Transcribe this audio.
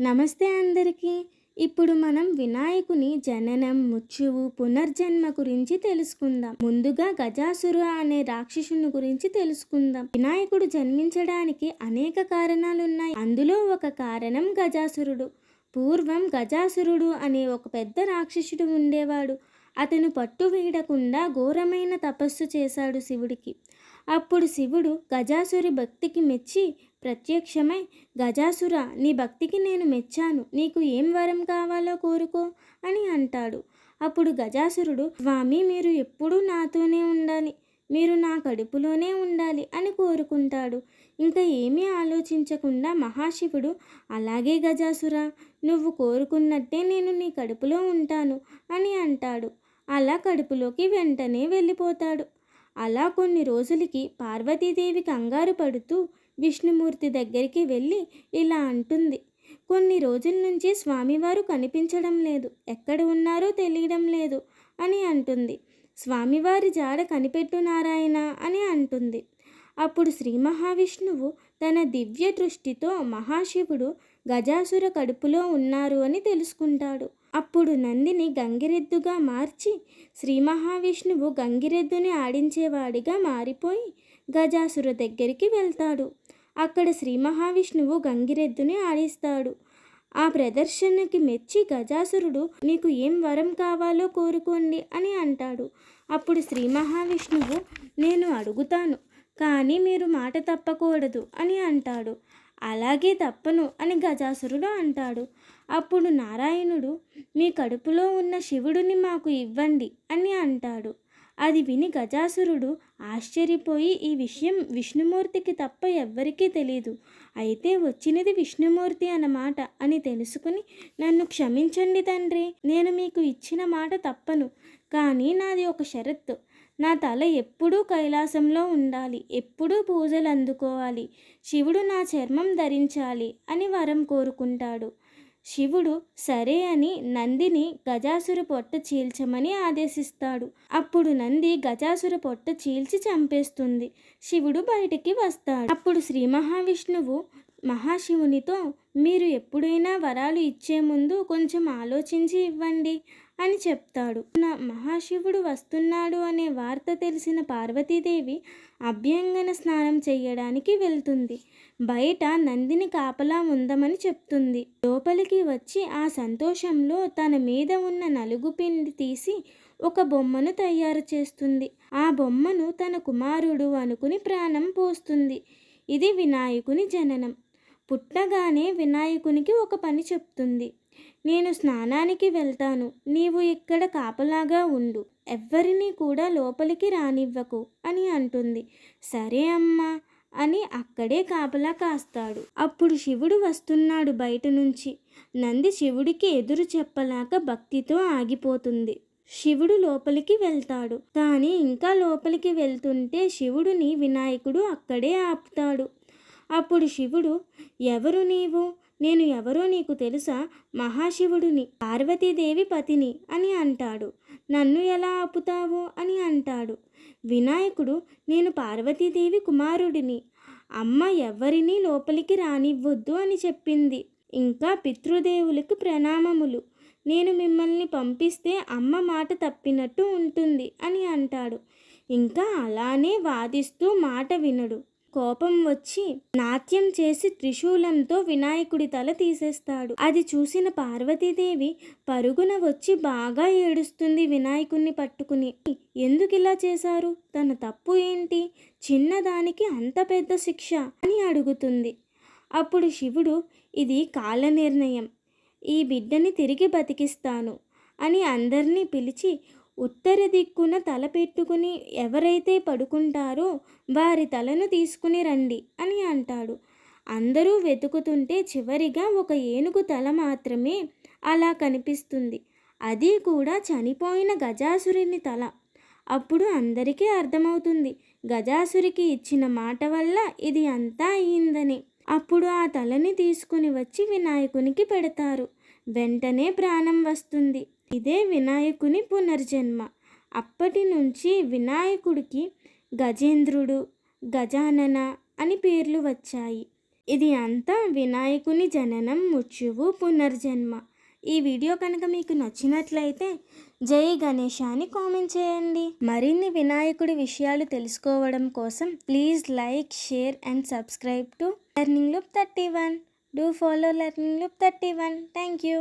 నమస్తే అందరికీ. ఇప్పుడు మనం వినాయకుని జననం ముచ్చువు పునర్జన్మ గురించి తెలుసుకుందాం. ముందుగా గజాసురు అనే రాక్షసుని గురించి తెలుసుకుందాం. వినాయకుడు జన్మించడానికి అనేక కారణాలున్నాయి. అందులో ఒక కారణం గజాసురుడు. పూర్వం గజాసురుడు అనే ఒక పెద్ద రాక్షసుడు ఉండేవాడు. అతను పట్టు వీడకుండా ఘోరమైన తపస్సు చేశాడు శివుడికి. అప్పుడు శివుడు గజాసురి భక్తికి మెచ్చి ప్రత్యక్షమై గజాసుర నీ భక్తికి నేను మెచ్చాను. నీకు ఏం వరం కావాలో కోరుకో అని అంటాడు. అప్పుడు గజాసురుడు స్వామి మీరు ఎప్పుడూ నాతోనే ఉండాలి. మీరు నా కడుపులోనే ఉండాలి అని కోరుకుంటాడు. ఇంకా ఏమీ ఆలోచించకుండా మహాశివుడు అలాగే గజాసుర నువ్వు కోరుకున్నట్టే నేను నీ కడుపులో ఉంటాను అని అంటాడు. అలా కడుపులోకి వెంటనే వెళ్ళిపోతాడు. అలా కొన్ని రోజులకి పార్వతీదేవి కంగారు పడుతూ విష్ణుమూర్తి దగ్గరికి వెళ్ళి ఇలా అంటుంది. కొన్ని రోజుల నుంచి స్వామివారు కనిపించడం లేదు. ఎక్కడ ఉన్నారో తెలియడం లేదు అని అంటుంది. స్వామివారి జాడ కనిపెట్టు నారాయణ అని అంటుంది. అప్పుడు శ్రీ మహావిష్ణువు తన దివ్య దృష్టితో మహాశివుడు గజాసుర కడుపులో ఉన్నారు అని తెలుసుకుంటాడు. అప్పుడు నందిని గంగిరెద్దుగా మార్చి శ్రీ మహావిష్ణువు గంగిరెద్దుని ఆడించేవాడిగా మారిపోయి గజాసుర దగ్గరికి వెళ్తాడు. అక్కడ శ్రీ మహావిష్ణువు గంగిరెద్దుని ఆడిస్తాడు. ఆ ప్రదర్శనకి మెచ్చి గజాసురుడు నీకు ఏం వరం కావాలో కోరుకోండి అని అంటాడు. అప్పుడు శ్రీ మహావిష్ణువు నేను అడుగుతాను కానీ మీరు మాట తప్పకూడదు అని అంటాడు. అలాగే తప్పను అని గజాసురుడు అంటాడు. అప్పుడు నారాయణుడు మీ కడుపులో ఉన్న శివుడిని మాకు ఇవ్వండి అని అంటాడు. అది విని గజాసురుడు ఆశ్చర్యపోయి ఈ విషయం విష్ణుమూర్తికి తప్ప ఎవ్వరికీ తెలియదు అయితే వచ్చినది విష్ణుమూర్తి అన్నమాట అని తెలుసుకుని నన్ను క్షమించండి తండ్రి. నేను మీకు ఇచ్చిన మాట తప్పను. కానీ నాది ఒక షరత్తు. నా తల ఎప్పుడూ కైలాసంలో ఉండాలి. ఎప్పుడూ పూజలు అందుకోవాలి. శివుడు నా చర్మం ధరించాలి అని వరం కోరుకుంటాడు. శివుడు సరే అని నందిని గజాసుర పొట్ట చీల్చమని ఆదేశిస్తాడు. అప్పుడు నంది గజాసుర పొట్ట చీల్చి చంపేస్తుంది. శివుడు బయటికి వస్తాడు. అప్పుడు శ్రీ మహావిష్ణువు మహాశివునితో మీరు ఎప్పుడైనా వరాలు ఇచ్చే ముందు కొంచెం ఆలోచించి ఇవ్వండి అని చెప్తాడు. నా మహాశివుడు వస్తున్నాడు అనే వార్త తెలిసిన పార్వతీదేవి అభ్యంగన స్నానం చేయడానికి వెళ్తుంది. బయట నందిని కాపలా ఉందమని చెప్తుంది. లోపలికి వచ్చి ఆ సంతోషంలో తన మీద ఉన్న నలుగు పిండి తీసి ఒక బొమ్మను తయారు చేస్తుంది. ఆ బొమ్మను తన కుమారుడు అనుకుని ప్రాణం పోస్తుంది. ఇది వినాయకుని జననం. పుట్టగానే వినాయకునికి ఒక పని చెప్తుంది. నేను స్నానానికి వెళ్తాను. నీవు ఇక్కడ కాపలాగా ఉండు. ఎవ్వరినీ కూడా లోపలికి రానివ్వకు అని అంటుంది. సరే అమ్మా అని అక్కడే కాపలా కాస్తాడు. అప్పుడు శివుడు వస్తున్నాడు బయట నుంచి. నంది శివుడికి ఎదురు చెప్పలాక భక్తితో ఆగిపోతుంది. శివుడు లోపలికి వెళ్తాడు. కానీ ఇంకా లోపలికి వెళ్తుంటే శివుడిని వినాయకుడు అక్కడే ఆపుతాడు. అప్పుడు శివుడు ఎవరు నీవు? నేను ఎవరో నీకు తెలుసా? మహాశివుడిని పార్వతీదేవి పతిని అని అంటాడు. నన్ను ఎలా ఆపుతావు? అని అంటాడు. వినాయకుడు నేను పార్వతీదేవి కుమారుడిని. అమ్మ ఎవరినీ లోపలికి రానివ్వద్దు అని చెప్పింది. ఇంకా పితృదేవులకు ప్రణామములు. నేను మిమ్మల్ని పంపిస్తే అమ్మ మాట తప్పినట్టు ఉంటుంది అని అంటాడు. ఇంకా అలానే వాదిస్తూ మాట వినడు. కోపం వచ్చి నాట్యం చేసి త్రిశూలంతో వినాయకుడి తల తీసేస్తాడు. అది చూసిన పార్వతీదేవి పరుగున వచ్చి బాగా ఏడుస్తుంది వినాయకుణ్ణి పట్టుకుని. ఎందుకు ఇలా చేశారు? తన తప్పు ఏంటి? చిన్నదానికి అంత పెద్ద శిక్ష అని అడుగుతుంది. అప్పుడు శివుడు ఇది కాల నిర్ణయం ఈ బిడ్డని తిరిగి బతికిస్తాను అని అందరినీ పిలిచి ఉత్తర దిక్కున తల పెట్టుకుని ఎవరైతే పడుకుంటారో వారి తలను తీసుకుని రండి అని అంటాడు. అందరూ వెతుకుతుంటే చివరిగా ఒక ఏనుగు తల మాత్రమే అలా కనిపిస్తుంది. అది కూడా చనిపోయిన గజాసురుని తల. అప్పుడు అందరికీ అర్థమవుతుంది గజాసురికి ఇచ్చిన మాట వల్ల ఇది అంతా అయ్యిందని అప్పుడు ఆ తలని తీసుకుని వచ్చి వినాయకునికి పెడతారు. వెంటనే ప్రాణం వస్తుంది. ఇదే వినాయకుని పునర్జన్మ. అప్పటి నుంచి వినాయకుడికి గజేంద్రుడు గజానన అని పేర్లు వచ్చాయి. ఇది అంతా వినాయకుని జననం ముచ్చువు పునర్జన్మ. ఈ వీడియో కనుక మీకు నచ్చినట్లయితే జై గణేష అని కామెంట్ చేయండి. మరిన్ని వినాయకుడి విషయాలు తెలుసుకోవడం కోసం please like share and subscribe to learning loop thirty one. Do follow learning loop thirty one. Thank you